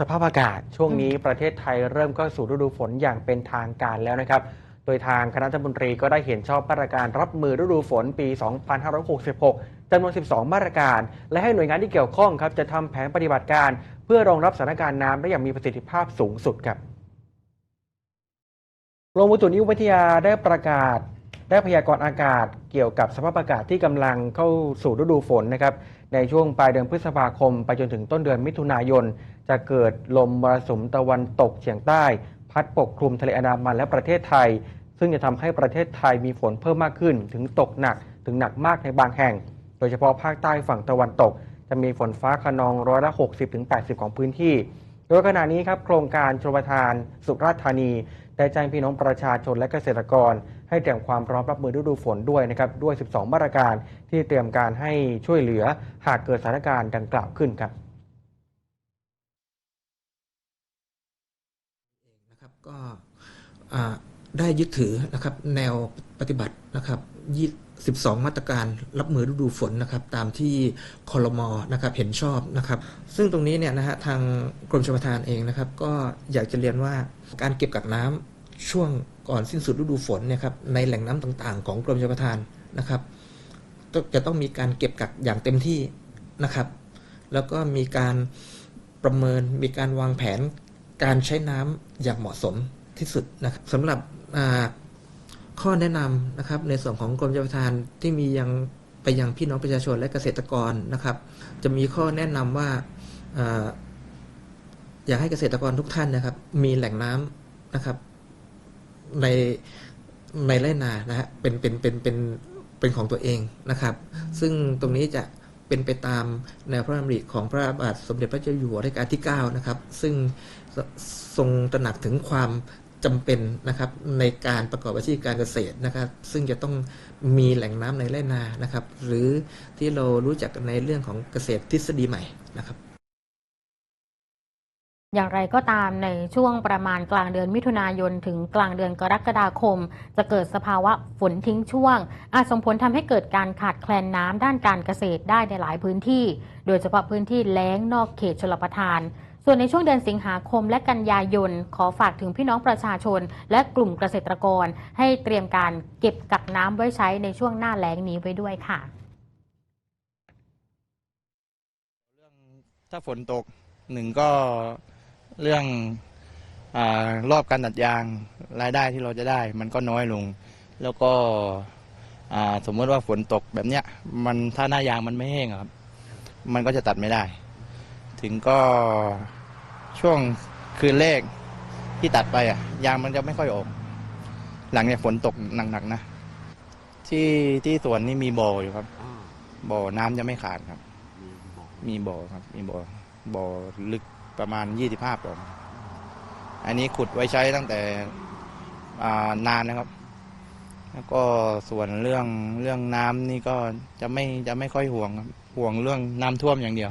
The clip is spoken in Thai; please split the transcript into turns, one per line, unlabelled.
สภาพอากาศช่วงนี้ประเทศไทยเริ่มเข้าสู่ฤดูฝนอย่างเป็นทางการแล้วนะครับ โดยทางคณะรัฐมนตรีก็ได้เห็นชอบมาตรการรับมือฤดูฝนปี 2566จำนวน 12 มาตรการ และให้หน่วยงานที่เกี่ยวข้องครับจะทำแผนปฏิบัติการ เพื่อรองรับสถานการณ์น้ำได้อย่างมีประสิทธิภาพสูงสุดครับกรมอุตุนิยมวิทยาได้ประกาศได้พยากรณ์อากาศเกี่ยวกับสภาพอากาศที่กำลังเข้าสู่ฤดูฝนนะครับ ในช่วงปลายเดือนพฤษภาคม ไปจนถึงต้นเดือนมิถุนายน จะเกิดลมมรสุมตะวันตกเฉียงใต้ พัดปกคลุมทะเลอันดามันและประเทศไทย ซึ่งจะทำให้ประเทศไทยมีฝนเพิ่มมากขึ้น ถึงตกหนักถึงหนักมากในบางแห่ง โดยเฉพาะภาคใต้ฝั่งตะวันตก จะมีฝนฟ้าขนองร้อยละ 60-80 ของพื้นที่โดยขณะนี้ครับโครงการชลประทานสุราษฎร์ธานี ได้แจ้งพี่น้องประชาชนและเกษตรกร ให้เตรียมความพร้อมรับมือฤดูฝนด้วยนะครับด้วย 12 มาตรการที่เตรียมการให้ช่วยเหลือหากเกิดสถานการณ์ดังกล่าวขึ้นครับ
นะครับก็ได้ยึดถือนะครับแนวปฏิบัตินะครับยี่12 มาตรการรับมือฤดูฝนนะครับตามที่คอรมอนะครับเห็นชอบนะครับ ซึ่งตรงนี้เนี่ยนะฮะทางกรมชลประทานเองนะครับ ก็อยากจะเรียนว่าการเก็บกักน้ำ ช่วงก่อนสิ้นสุดฤดูฝนเนี่ยครับในแหล่งน้ำต่างๆ ของกรมชลประทานนะครับจะต้องมีการเก็บกักอย่างเต็มที่นะครับ แล้วก็มีการประเมินมีการวางแผนการใช้น้ำอย่างเหมาะสมที่สุดนะครับสำหรับข้อแนะนำนะครับในส่วนของกรมชลประทานที่มียังไปยังพี่น้องประชาชนและเกษตรกรนะครับ จะมีข้อแนะนำว่าอ่าอยากให้เกษตรกรทุกท่านนะครับ มีแหล่งน้ำนะครับ ในในไร่นานะฮะเป็นเป็นเป็นเป็นเป็นของตัวเองนะครับ ซึ่งตรงนี้จะเป็นไปตามแนวพระดำริของพระบาทสมเด็จพระเจ้าอยู่หัวรัชกาลที่ 9 นะครับ ซึ่งทรงตระหนักถึงความจำเป็นนะครับในการประกอบอาชีพการเกษตรนะครับ ซึ่งจะต้องมีแหล่งน้ำในไร่นานะครับ หรือที่เรารู้จักในเรื่องของเกษตรทฤษฎีใหม่นะครับ
อย่างไรก็ตามในช่วงประมาณกลางเดือนมิถุนายน ถึงกลางเดือนกรกฎาคม จะเกิดสภาวะฝนทิ้งช่วง อาจส่งผลทำให้เกิดการขาดแคลนน้ำด้านการเกษตรได้ในหลายพื้นที่ โดยเฉพาะพื้นที่แล้งนอกเขตชลประทาน ส่วนในช่วงเดือนสิงหาคมและกันยายน ขอฝากถึงพี่น้องประชาชน และกลุ่มเกษตรกร ให้เตรียมการเก็บกักน้ำไว้ใช้ในช่วงหน้าแล้งนี้ไว้ด้วยค่ะ
เรื่องถ้าฝนตกหนึ่งก็ เรื่องอารอบการตัดยางรายได้ที่เราจะได้ มันก็น้อยลง แล้วก็อ่าสมมติว่าฝนตกแบบเนี้ยมันถ้าหน้ายางมันไม่แห้งอะครับ มันก็จะตัดไม่ได้ ถึงก็ช่วงคืนแรกที่ตัดไปอะยางมันจะไม่ค่อยออก หลังเนี่ยฝนตกหนักๆนะ ที่ที่สวนนี่มีบ่ออยู่ครับบ่อน้ำจะไม่ขาดครับ มีบ่อครับ มีบ่อบ่อลึก ประมาณยี่สิบห้าปล่อง อันนี้ขุดไว้ใช้ตั้งแต่นานนะครับ แล้วก็ส่วนเรื่องเรื่องน้ำนี่ก็จะไม่จะไม่ค่อยห่วงครับห่วงเรื่องน้ำท่วมอย่างเดียว